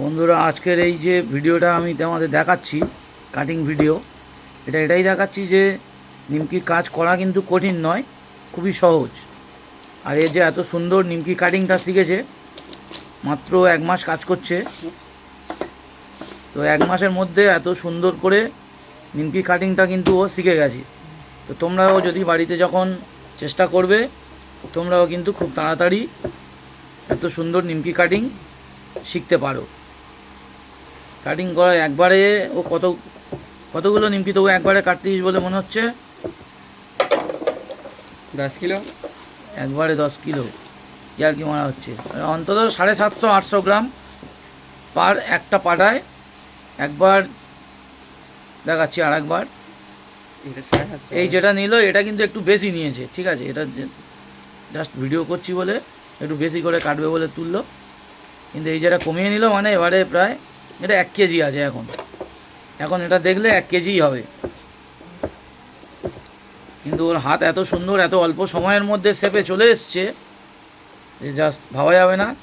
বন্ধুরা, আজকের এই যে ভিডিওটা আমি তোমাদের দেখাচ্ছি কাটিং ভিডিও এটা এটাই দেখাচ্ছি যে নিমকির কাজ করা কিন্তু কঠিন নয়, খুবই সহজ। আর এই যে এত সুন্দর নিমকি কাটিংটা শিখেছে, মাত্র এক মাস কাজ করছে। তো এক মাসের মধ্যে এত সুন্দর করে নিমকি কাটিংটা কিন্তু ও শিখে গেছে। তো তোমরাও যদি বাড়িতে যখন চেষ্টা করবে, তোমরাও কিন্তু খুব তাড়াতাড়ি এত সুন্দর নিমকি কাটিং শিখতে পারো। কাটিং করা একবারে ও কত কতগুলো নিমকি তবু একবারে কাটতিস বলে মনে হচ্ছে? দশ কিলো? একবারে দশ কিলো। ইয়ার কি মারা হচ্ছে? অন্তত সাড়ে সাতশো আটশো গ্রাম পার একটা পাটায় একবার দেখাচ্ছি আর একবার এই যেটা নিল এটা কিন্তু একটু বেশি নিয়েছে ঠিক আছে? এটা জাস্ট ভিডিও করছি বলে একটু বেশি করে কাটবে বলে তুললো। কিন্তু এই যেটা কমিয়ে নিল মানে এবারে প্রায় এটা এক কেজি আছে এখন। এখন এটা দেখলে এক কেজিই হবে। কিন্তু ওর হাত এত সুন্দর, এত অল্প সময়ের মধ্যে শেপে চলে এসছে যে জাস্ট ভাবা যাবে না।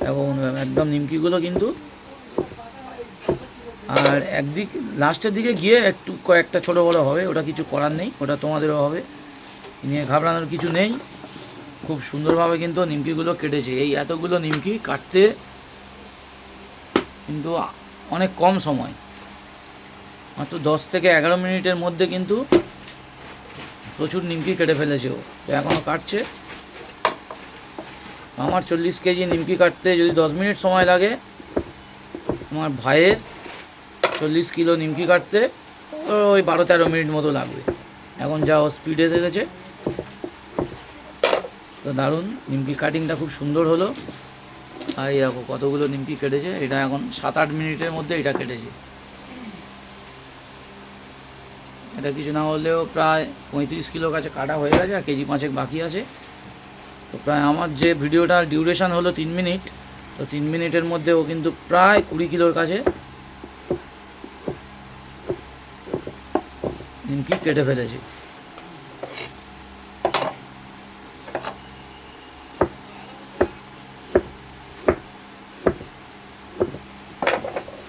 এখন একদম নিমকিগুলো কিন্তু। আর একদিক, লাস্টের দিকে গিয়ে একটু কয়েকটা ছোটো বড়ো হবে, ওটা কিছু করার নেই, ওটা তোমাদেরও হবে। নিয়ে ঘাবড়ানোর কিছু নেই। খুব সুন্দরভাবে কিন্তু নিমকিগুলো কেটেছে। এই এতগুলো নিমকি কাটতে কিন্তু অনেক কম সময়। মাত্র দশ থেকে এগারো মিনিটের মধ্যে কিন্তু প্রচুর নিমকি কেটে ফেলেছে ও। তো এখনও কাটছে। আমার চল্লিশ কেজি নিমকি কাটতে যদি দশ মিনিট সময় লাগে, আমার ভাইয়ের চল্লিশ কিলো নিমকি কাটতে ওই বারো তেরো মিনিট মতো লাগবে। এখন যা ও স্পিড এসে গেছে তো দারুণ, নিমকি কাটিংটা খুব সুন্দর হলো। এই দেখো কতগুলো নিমকি কেটেছে, এটা এখন সাত আট মিনিটের মধ্যে এটা কেটেছে। এটা কিছু না হলেও প্রায় পঁয়ত্রিশ কিলো কাছে কাটা হয়ে গেছে, আর কেজি পাঁচেক বাকি আছে। তো প্রায় আমার যে ভিডিওটার ডিউরেশান হলো তিন মিনিট, তো তিন মিনিটের মধ্যে ও কিন্তু প্রায় কুড়ি কিলোর কাছে নিমকি কেটে ফেলেছে।